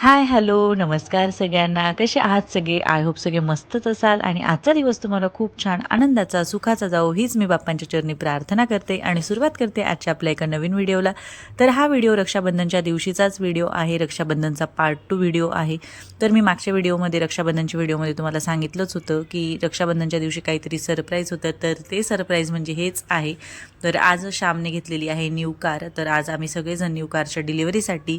Hi hello नमस्कार सगळ्यांना. कसे आहात सगळे? आय होप सगळे मस्तच असाल. आणि आजचा दिवस तुम्हाला खूप छान आनंदाचा सुखाचा जाओ हीच मी बाप्पांच्या चरणी प्रार्थना करते आणि सुरुवात करते आजच्या आपल्या एका नवीन व्हिडिओला. तर हा व्हिडिओ रक्षाबंधनच्या दिवशीचाच व्हिडिओ आहे. रक्षाबंधनचा पार्ट टू व्हिडिओ आहे. तर मी मागच्या व्हिडिओमध्ये रक्षाबंधनच्या व्हिडिओमध्ये तुम्हाला सांगितलंच होतं की रक्षाबंधनच्या दिवशी काहीतरी सरप्राईज होतं. तर ते सरप्राईज म्हणजे हेच आहे. तर आज श्यामने घेतलेली आहे न्यू कार तर आज आम्ही सगळेजण न्यू कारच्या डिलिव्हरीसाठी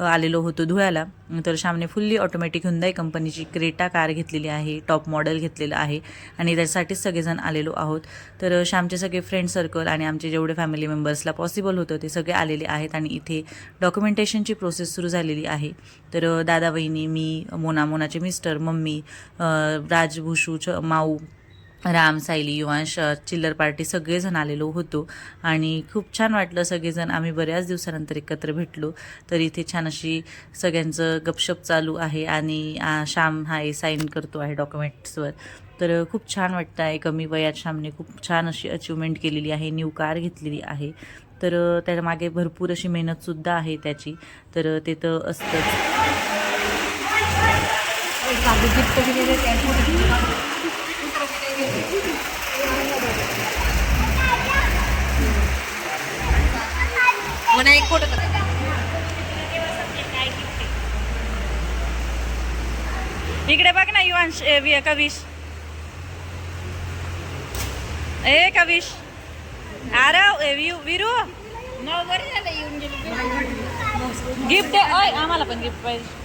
आलेलो होतो धुळ्याला. तर श्यामने फुल्ली ऑटोमॅटिक हुंदाई कंपनीची क्रेटा कार घेतलेली आहे टॉप मॉडेल घेतलेलं आहे आणि त्यासाठीच सगळेजण आलेलो आहोत. तर श्यामचे सगळे फ्रेंड सर्कल आणि आमचे जेवढे फॅमिली मेंबर्सला पॉसिबल होतं ते सगळे आलेले आहेत आणि इथे डॉक्युमेंटेशनची प्रोसेस सुरू झालेली आहे. तर दादा वहिनी मी मोना मोनाचे मिस्टर मम्मी राजभूषू राज माऊ राम सायली युवांश चिल्लर पार्टी सगळेजण आलेलो होतो आणि खूप छान वाटलं सगळेजण. आम्ही बऱ्याच दिवसानंतर एकत्र भेटलो. तर इथे छान अशी सगळ्यांचं गपशप चालू आहे आणि श्याम हा साईन करतो आहे डॉक्युमेंट्सवर तर खूप छान वाटतं आहे. कमी वयात श्यामने खूप छान अशी अचिव्हमेंट केलेली आहे. न्यू कार घेतलेली आहे. तर त्याच्यामागे भरपूर अशी मेहनतसुद्धा आहे त्याची. तर ते तर असतंच. म्हणा एक फोटो इकडे बघ ना युवांश कविश. ए कविश. आरव ए, विरू. विरू गिफ्ट आम्हाला पण गिफ्ट पाहिजे.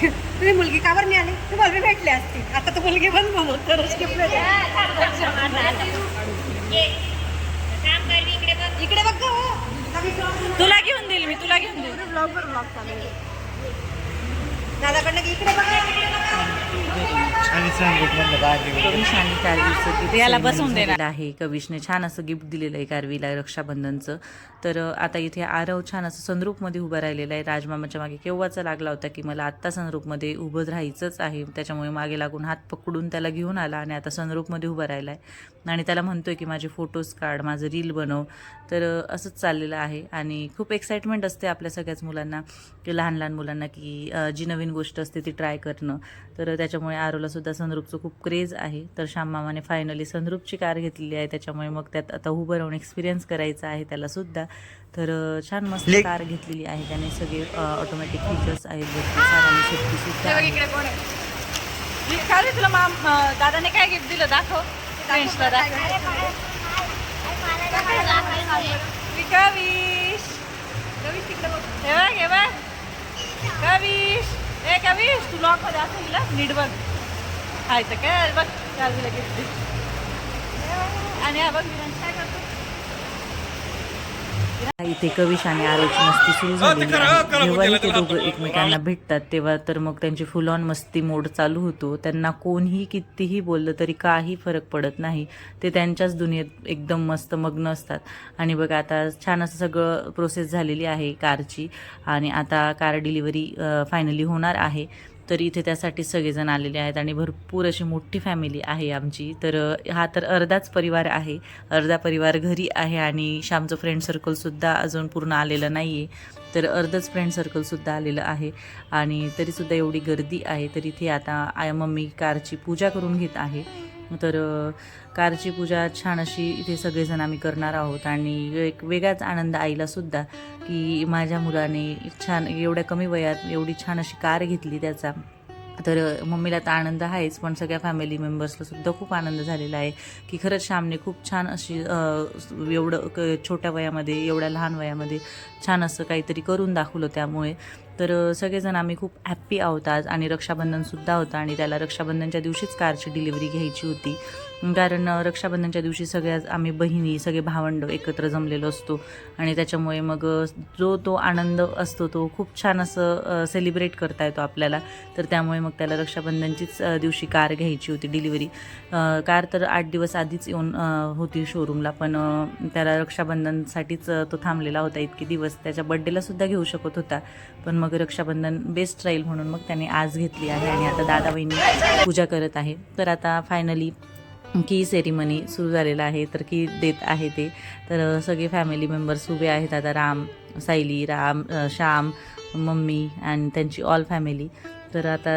तुम्ही मुलगी का बरं नाही आली तुम्हाला बी भेटली असती. आता तर मुलगी पण म्हणून तरच भेटेल. इकडे बघ गं, हो. तुला घेऊन देईल मी तुला घेऊन देईल. ब्लॉग वर ब्लॉग चालू दादाकडनं की इकडे बघा. याला बसवून देणार. झालेलं आहे. कविशने छान असं गिफ्ट दिलेलं आहे कारवीला रक्षाबंधनचं. तर आता इथे आरव छान असं संद्रूपमध्ये उभं राहिलेलं आहे. राजमामाच्या मागे केव्हाचा लागला होता की मला आत्ता संद्रूपमध्ये उभं राहायचंच आहे. त्याच्यामुळे मागे लागून हात पकडून त्याला घेऊन आला आणि आता संद्रूपमध्ये उभं राहिला आहे आणि त्याला म्हणतोय की माझे फोटोज काढ माझं रील बनव. तर असंच चाललेलं आहे. आणि खूप एक्साइटमेंट असते आपल्या सगळ्याच मुलांना की लहान लहान मुलांना की जी नवीन गोष्ट असते ती ट्राय करणं. तर त्याच्यामुळे आरोला सुद्धा सनरूपचं खूप क्रेज आहे. तर श्याम मामाने फायनली सनरूपची कार घेतलेली आहे. त्याच्यामुळे मग त्यात आता उभं राहून एक्सपिरियन्स करायचा आहे त्याला सुद्धा. तर छान मस्त कार घेतलेली आहे त्याने. सगळे ऑटोमॅटिक फीचर्स आहेत. तुला दादाने काय गिफ्ट दिलं? दाखव. कविश कविश तिकडे बघ. हे बघ हे बघ. कविश ए कविश तू लॉक असं असेल ना नीट बघ हाय तर काय बघ चालू गिफ्ट आणि हा बघ इथे कविश आणि आरोची मस्ती सुरू झालेली आहे. जेव्हाही ते दोघं एकमेकांना भेटतात तेव्हा तर मग त्यांची फुल ऑन मस्ती मोड चालू होतो. त्यांना कोणीही कितीही बोललं तरी काही फरक पडत नाही. ते त्यांच्याच दुनियेत एकदम मस्त मग्न असतात. आणि बघा आता छान असं सगळं प्रोसेस झालेली आहे कारची. आणि आता कार डिलिव्हरी फायनली होणार आहे. तर इथे त्यासाठी सगळेजण आलेले आहेत आणि भरपूर अशी मोठी फॅमिली आहे आमची. तर हा तर अर्धाच परिवार आहे. अर्धा परिवार घरी आहे आणि श्यामचं फ्रेंड सर्कलसुद्धा अजून पूर्ण आलेलं नाही आहे तर अर्धच फ्रेंड सर्कलसुद्धा आलेलं आहे आणि तरीसुद्धा एवढी गर्दी आहे. तर इथे आता आय मम्मी कारची पूजा करून घेत आहे. तर कारची पूजा छान अशी इथे सगळेजण आम्ही करणार आहोत आणि एक वेगळाच आनंद आईलासुद्धा की माझ्या मुलाने छान एवढ्या कमी वयात एवढी छान अशी कार घेतली त्याचा. तर मम्मीला तर आनंद आहेच पण सगळ्या फॅमिली मेंबर्सला सुद्धा खूप आनंद झालेला आहे की खरंच श्यामने खूप छान अशी एवढं क छोट्या वयामध्ये एवढ्या लहान वयामध्ये छान असं काहीतरी करून दाखवलं त्यामुळे. तर सगळेजण आम्ही खूप हॅप्पी आहोत आज. आणि रक्षाबंधनसुद्धा होतं आणि त्याला रक्षाबंधनच्या दिवशीच कारची डिलिव्हरी घ्यायची होती. कारण रक्षाबंधनच्या दिवशी सगळ्या आम्ही बहिणी सगळे भावंड एकत्र जमलेलो असतो. आणि त्याच्यामुळे मग जो तो आनंद असतो तो खूप छान असं सेलिब्रेट करता येतो आपल्याला. तर त्यामुळे मग त्याला रक्षाबंधनचीच दिवशी कार घ्यायची होती डिलिव्हरी कार तर आठ दिवस आधीच येऊन होती शोरूमला पण त्याला रक्षाबंधनसाठीच तो थांबलेला होता इतके दिवस. त्याच्या बड्डेला सुद्धा घेऊ शकत होता. पण मग रक्षाबंधन बेस्ट राहील म्हणून मग त्याने आज घेतली आहे. आणि आता दादा बहिणी पूजा करत आहे. तर आता फायनली की सेरिमनी सुरू झालेलं आहे तर की देत आहे ते. तर सगळे फॅमिली मेंबर्स उभे आहेत आता राम सायली राम श्याम मम्मी आणि त्यांची ऑल फॅमिली तर आता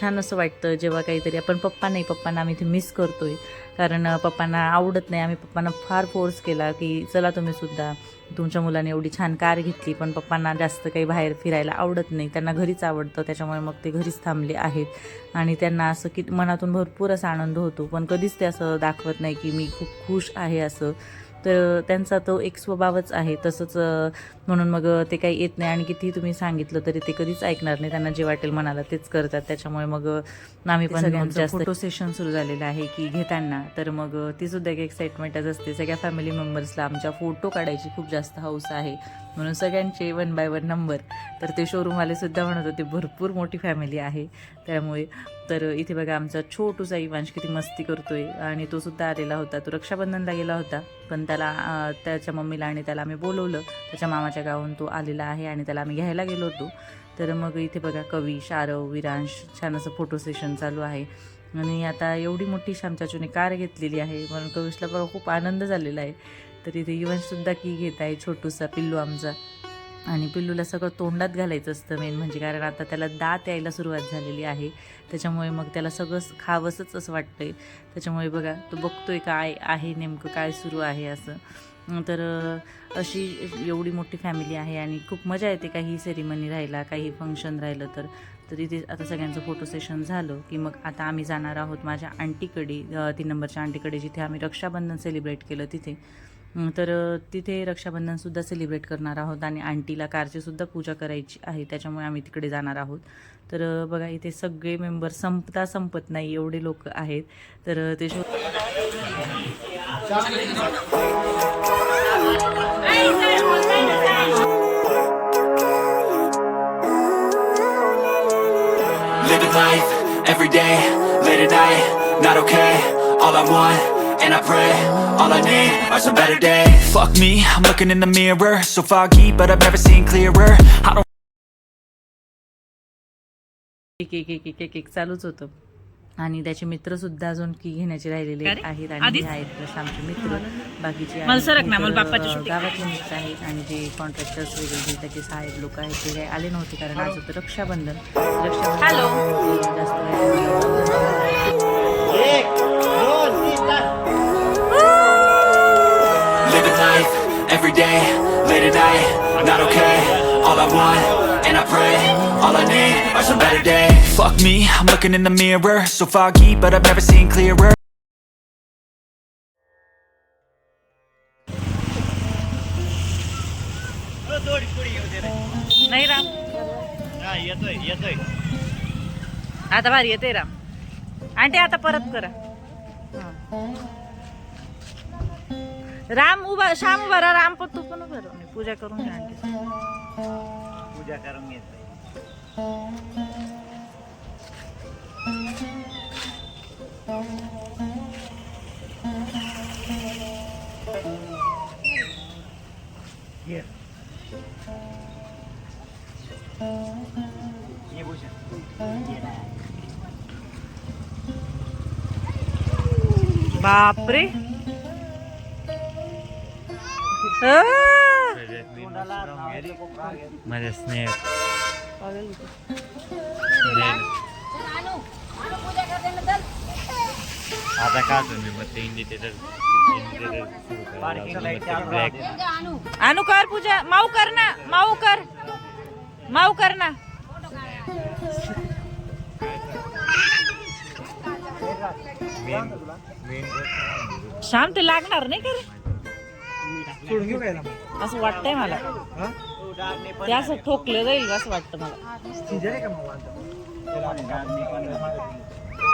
छान असं वाटतं जेव्हा काहीतरी आपण पप्पा नाही पप्पांना आम्ही इथे मिस करतो आहे कारण पप्पांना आवडत नाही. आम्ही पप्पांना फार फोर्स केला की चला तुम्ही सुद्धा तुमच्या मुलाने एवढी छान कार घेतली पण पप्पांना जास्त काही बाहेर फिरायला आवडत नाही. त्यांना घरीच आवडतं त्याच्यामुळे मग ते घरीच थांबले आहेत. आणि त्यांना असं की मनातून भरपूर असा आनंद होतो. पण कधीच ते असं दाखवत नाही की मी खूप खुश आहे असं. तर त्यांचा तो एक स्वभावच आहे. तसंच म्हणून मग ते काही येत नाही आणि कितीही तुम्ही सांगितलं तरी ते कधीच ऐकणार नाही. त्यांना जे वाटेल मनाला तेच करतात. त्याच्यामुळे मग आम्ही पण जास्त फोटो सेशन सुरू झालेलं आहे की घेताना. तर मग ती सुद्धा एक एक्साइटमेंटच असते. सगळ्या फॅमिली मेंबर्सला आमच्या फोटो काढायची खूप जास्त हौस आहे. म्हणून सगळ्यांचे वन बाय वन नंबर तर ते शोरूमवाले सुद्धा म्हणत होते भरपूर मोठी फॅमिली आहे. त्यामुळे तर इथे बघा आमचा छोटूसा इवांश किती मस्ती करतोय. आणि तो सुद्धा आलेला होता. तो रक्षाबंधनला गेला होता. पण त्याला त्याच्या मम्मीला आणि त्याला आम्ही बोलवलं. त्याच्या मामाच्या गावाहून तो आलेला आहे आणि त्याला आम्ही घ्यायला गेलो होतो. तर मग इथे बघा कवी शारव विरांश छान असं फोटो सेशन चालू आहे. आणि आता एवढी मोठी श्यामचाचूने कार घेतलेली आहे. म्हणून कविशला बघा खूप आनंद झालेला आहे. तर इथे इवांशसुद्धा की घेत आहे छोटूसा पिल्लू आमचा. आणि पिल्लूला सगळं तोंडात घालायचं असतं मेन म्हणजे कारण आता त्याला दात यायला सुरुवात झालेली आहे. त्याच्यामुळे मग त्याला सगळं खावंसंच असं वाटतंय. त्याच्यामुळे बघा तो बघतोय काय आहे नेमकं काय सुरू आहे असं. तर अशी एवढी मोठी फॅमिली आहे आणि खूप मजा येते काही सेरिमनी राहिला काही फंक्शन राहिलं तर. तर तिथे आता सगळ्यांचं फोटो सेशन झालं की मग आता आम्ही जाणार आहोत माझ्या आंटीकडे तीन नंबरच्या आंटीकडे जिथे आम्ही रक्षाबंधन सेलिब्रेट केलं तिथे. तर तिथे रक्षाबंधनसुद्धा सेलिब्रेट करणार आहोत आणि आंटीला कारची सुद्धा पूजा करायची आहे त्याच्यामुळे आम्ही तिकडे जाणार आहोत. तर बघा इथे सगळे मेंबर संपता संपत नाही एवढे लोक आहेत. तर ते show Living life, every day, late at night, not okay All I want, and I pray, all I need are some better days. Fuck me, I'm looking in the mirror So foggy, but I've never seen clearer. I don't एक एक एक एक एक एक चालूच होतं. आणि त्याचे मित्र सुद्धा अजून की घेण्याचे राहिलेले अरे, आहेत आणि आधीच? हे आहेत. आमचे मित्र बाकीचे मला आणि सरक ना, मला इतर, बाप्पाची अं, shooting गावातले मित्र आहेत आणि जे कॉन्ट्रॅक्टर्स वगैरे जे त्याचे सहाय्यक लोक आहेत ते काही आले नव्हते कारण आज होतं रक्षाबंधन. रक्षाबंधन जास्त every day, late at night, not okay All I want, and I pray, all I need are some better days Fuck me, I'm looking in the mirror So foggy, but I've never seen clearer नाही राम येतोय येतोय आता भारी येते Ram aunty आता परत करा राम उभा श्याम उभा राहा राम पण तू पण उभा राहा मी पूजा करून घ्या आंटी। पूजा करून घेतोय Here. ये भूषण बापरे। माझ्या स्नेह आता का तुम्ही मग ते इंडिकेटर ब्लॅक अनु कर पूजा माऊ कर ना माऊ कर माऊ कर ना. शांत लागणार नाही कर असं वाटतंय मला. ते असं ठोकलं जाईल असं वाटतं मला.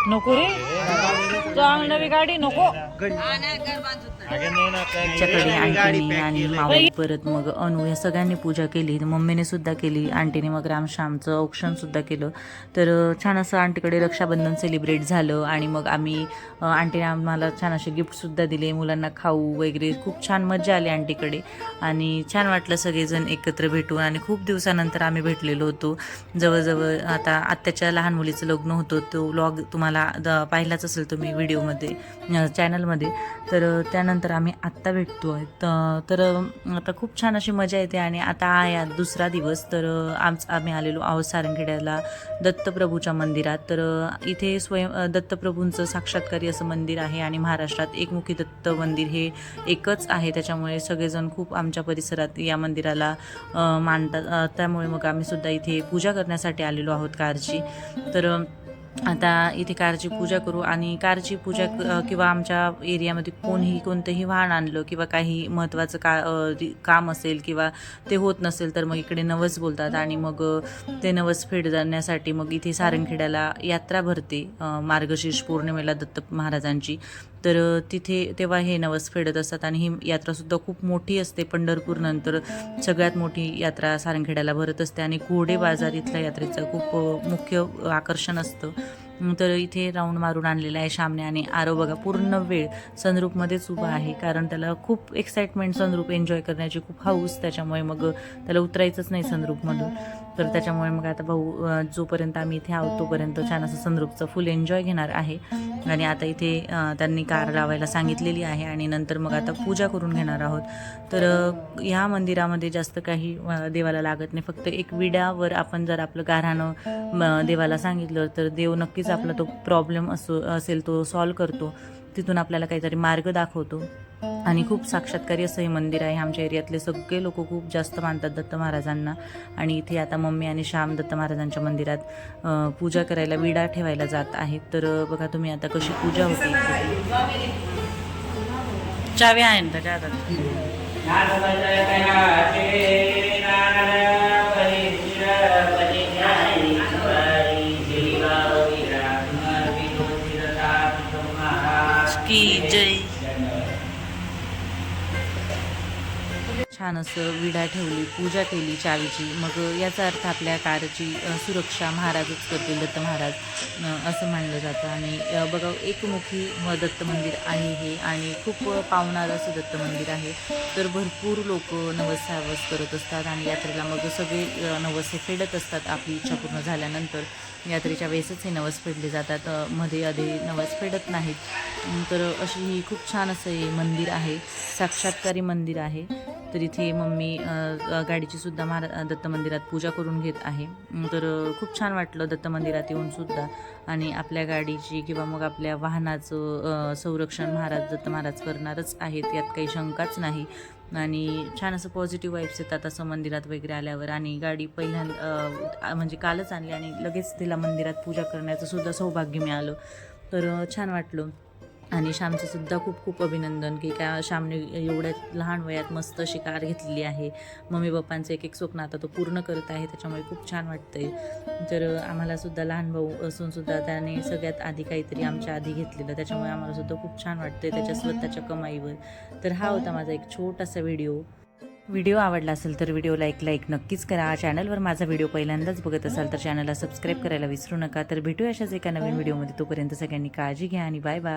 नको रे. चांग नवी गाडी नको. आमच्याकडे आणि मावली परत मग अनु या सगळ्यांनी पूजा केली. मम्मीने सुद्धा केली. आंटीने मग रामश्यामचं औक्षण सुद्धा केलं. तर छान असं आंटीकडे रक्षाबंधन सेलिब्रेट झालं आणि मग आम्ही आंटीने आम्हाला छान असे गिफ्ट सुद्धा दिले. मुलांना खाऊ वगैरे खूप छान मजा आली आंटीकडे. आणि छान वाटलं सगळेजण एकत्र भेटून आणि खूप दिवसानंतर आम्ही भेटलेलो होतो. जवळजवळ आता आत्याच्या लहान मुलीचं लग्न होतं. तो व्लॉग तुम्हाला पाहिला द पाहिलाच असेल तुम्ही व्हिडिओमध्ये चॅनलमध्ये तर त्यानंतर आम्ही आत्ता भेटतो आहे तर आता खूप छान अशी मजा येते आणि आता आहे दुसरा दिवस तर आमच आम्ही आलेलो आहोत सारंगखेड्याला दत्तप्रभूच्या मंदिरात. तर इथे स्वयं दत्तप्रभूंचं साक्षात्कारी असं मंदिर आहे आणि महाराष्ट्रात एकमुखी दत्त मंदिर हे एकच आहे. त्याच्यामुळे सगळेजण खूप आमच्या परिसरात या मंदिराला मानतात. त्यामुळे मग आम्ही सुद्धा इथे पूजा करण्यासाठी आलेलो आहोत कारची. तर आता इथे कारची पूजा करू आणि कारची पूजा किंवा आमच्या एरियामध्ये कोणीही कोणतंही वाहन आणलं किंवा काही महत्त्वाचं का काम असेल किंवा ते होत नसेल तर मग इकडे नवस बोलतात आणि मग ते नवस फेडण्यासाठी मग इथे सारंगखेड्याला यात्रा भरते मार्गशीर्ष पौर्णिमेला दत्त महाराजांची. तर तिथे तेव्हा हे नवस फेडत असतात आणि ही यात्रासुद्धा खूप मोठी असते. पंढरपूरनंतर सगळ्यात मोठी यात्रा सारंगखेड्याला भरत असते आणि घोडे बाजार इथल्या यात्रेचं खूप मुख्य आकर्षण असतं. तर इथे राऊंड मारून आणलेलं आहे श्यामने आणि आरो बघा पूर्ण वेळ सनरूपमध्येच उभा आहे कारण त्याला खूप एक्साइटमेंट सनरूप एन्जॉय करण्याची खूप हाऊस त्याच्यामुळे मग त्याला उतरायचंच नाही सनरूपमधून तर त्याच्यामुळे मग आता भाऊ जोपर्यंत आम्ही इथे आहोत तोपर्यंत छान असं सनरूपचं फुल एन्जॉय घेणार आहे. आणि आता इथे त्यांनी कार लावायला सांगितलेली आहे आणि नंतर मग आता पूजा करून घेणार आहोत. तर ह्या मंदिरामध्ये जास्त काही देवाला लागत नाही. फक्त एक विड्यावर आपण जर आपलं म, देवाला सांगितलं तर देव नक्कीच आपला तो प्रॉब्लेम असो असेल तो सॉल्व करतो. तिथून आपल्याला काहीतरी मार्ग दाखवतो. आणि खूप साक्षात्कारी असं हे मंदिर आहे. आमच्या एरियातले सगळे लोक खूप जास्त मानतात दत्त महाराजांना. आणि इथे आता मम्मी आणि श्याम दत्त महाराजांच्या मंदिरात पूजा करायला विडा ठेवायला जात आहेत. तर बघा तुम्ही आता कशी पूजा होते. चावे चावी आहे ना त्याच्या हातात छान असं विडा ठेवली पूजा केली चावीची. मग याचा अर्थ आपल्या कारची सुरक्षा महाराजच करतील दत्त महाराज असं मानलं जातं. आणि बघा एकमुखी म दत्त मंदिर आहे हे आणि खूप पावणारं असं दत्त मंदिर आहे. तर भरपूर लोक नवस सावस करत असतात आणि यात्रेला मग सगळे अ, नवस हे फेडत असतात आपली इच्छा पूर्ण झाल्यानंतर. यात्रेच्या वेळेसच हे नवस फेडले जातात. मध्ये आधी नवस फेडत नाहीत. तर अशी ही खूप छान असं हे मंदिर आहे. साक्षात्कारी मंदिर आहे. तर इथे मम्मी गाडीचीसुद्धा गाडीची सुद्धा महारा दत्त मंदिरात पूजा करून घेत आहे. तर खूप छान वाटलं दत्त मंदिरात येऊन सुद्धा. आणि आपल्या गाडीची किंवा मग आपल्या वाहनाचं संरक्षण महाराज दत्त महाराज करणारच आहेत. यात काही शंकाच नाही. आणि छान असं पॉझिटिव्ह वाईब्स येतात असं मंदिरात वगैरे आल्यावर. आणि गाडी पहिल्यांदा म्हणजे कालच आणली आणि लगेच तिला मंदिरात पूजा करण्याचं सुद्धा सौभाग्य मिळालं. तर छान वाटलं. आणि श्यामचं सुद्धा खूप खूप अभिनंदन की काय श्यामने एवढ्या लहान वयात मस्त अशी कार घेतलेली आहे. मम्मी पप्पांचं एक एक स्वप्न आता तो पूर्ण करत आहे त्याच्यामुळे खूप छान वाटतंय. तर आम्हाला सुद्धा लहान भाऊ असून सुद्धा त्याने सगळ्यात आधी काहीतरी आमच्या आधी घेतलेलं त्याच्यामुळे आम्हाला सुद्धा खूप छान वाटतंय त्याच्या स्वतःच्या कमाईवर. तर हा होता माझा एक छोटासा व्हिडिओ. व्हिडिओ आवडला असेल तर व्हिडिओला एक लाईक नक्कीच करा. चॅनलवर माझा व्हिडिओ पहिल्यांदाच बघत असाल तर चॅनलला सबस्क्राईब करायला विसरू नका. तर भेटूया अशाच एका नवीन व्हिडिओमध्ये. तोपर्यंत सगळ्यांनी काळजी घ्या आणि बाय बाय.